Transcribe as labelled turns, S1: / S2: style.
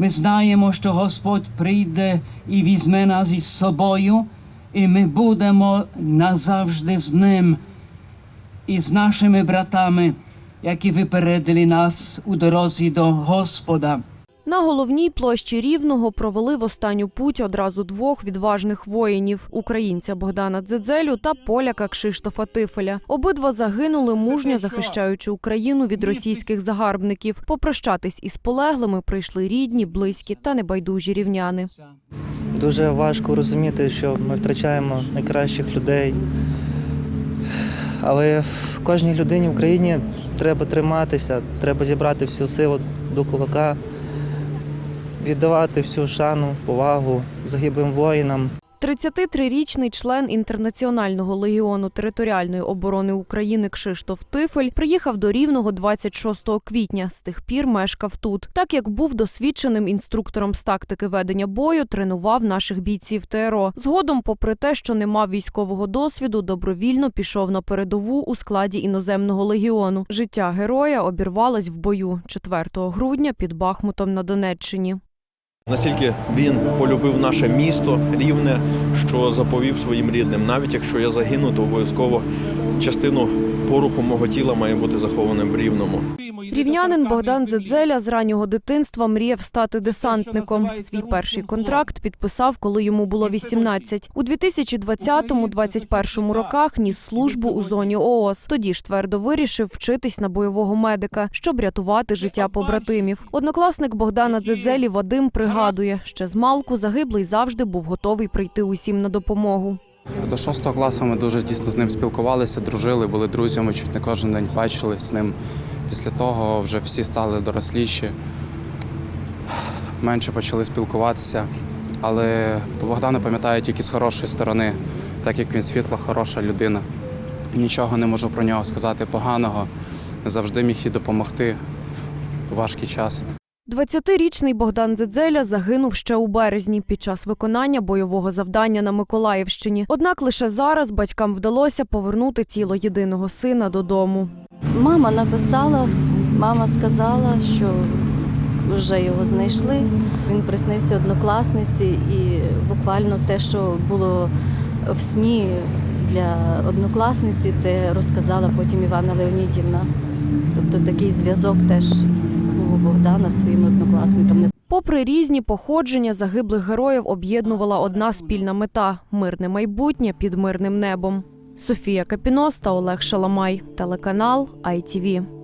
S1: Ми знаємо, що Господь прийде і візьме нас із собою, і ми будемо назавжди з ним і з нашими братами, які випередили нас у дорозі до Господа.
S2: На головній площі Рівного провели в останню путь одразу двох відважних воїнів: українця Богдана Дзедзелю та поляка Кшиштофа Тифеля. Обидва загинули мужньо захищаючи Україну від російських загарбників. Попрощатись із полеглими прийшли рідні, близькі та небайдужі рівняни.
S3: Дуже важко розуміти, що ми втрачаємо найкращих людей. Але в кожній людині в Україні треба триматися, треба зібрати всю силу до кулака, віддавати всю шану, повагу загиблим воїнам.
S2: 33-річний член інтернаціонального легіону територіальної оборони України Кшиштоф Тифель приїхав до Рівного 26 квітня. З тих пір мешкав тут. Так як був досвідченим інструктором з тактики ведення бою, тренував наших бійців ТРО. Згодом, попри те, що не мав військового досвіду, добровільно пішов на передову у складі іноземного легіону. Життя героя обірвалось в бою 4 грудня під Бахмутом на Донеччині.
S4: Настільки він полюбив наше місто рівне, що заповів своїм рідним. Навіть якщо я загину, то обов'язково частину поруху мого тіла має бути захованим в рівному.
S2: Рівнянин Богдан Дзедзеля з раннього дитинства мріяв стати десантником. Свій перший контракт підписав, коли йому було 18. У 2020-2021 роках ніс службу у зоні ООС. Тоді ж твердо вирішив вчитись на бойового медика, щоб рятувати життя побратимів. Однокласник Богдана Дзедзелі Вадим пригадує, ще з малку загиблий завжди був готовий прийти усім на допомогу.
S5: До шостого класу ми дуже тісно з ним спілкувалися, дружили, були друзями, чуть не кожен день бачились з ним. Після того вже всі стали доросліші, менше почали спілкуватися. Але Богдана пам'ятаю тільки з хорошої сторони, так як він світла, хороша людина. Нічого не можу про нього сказати поганого. Завжди міг і допомогти в важкий час.
S2: 20-річний Богдан Дзедзеля загинув ще у березні під час виконання бойового завдання на Миколаївщині. Однак лише зараз батькам вдалося повернути тіло єдиного сина додому.
S6: Мама написала, мама сказала, що вже його знайшли. Він приснився однокласниці, і буквально те, що було в сні для однокласниці, те розказала потім Івана Леонідівна. Тобто такий зв'язок теж Богдана своїм однокласникам.
S2: Попри різні походження, загиблих героїв об'єднувала одна спільна мета мирне майбутнє під мирним небом. Софія Капінос та Олег Шаламай, телеканал ITV.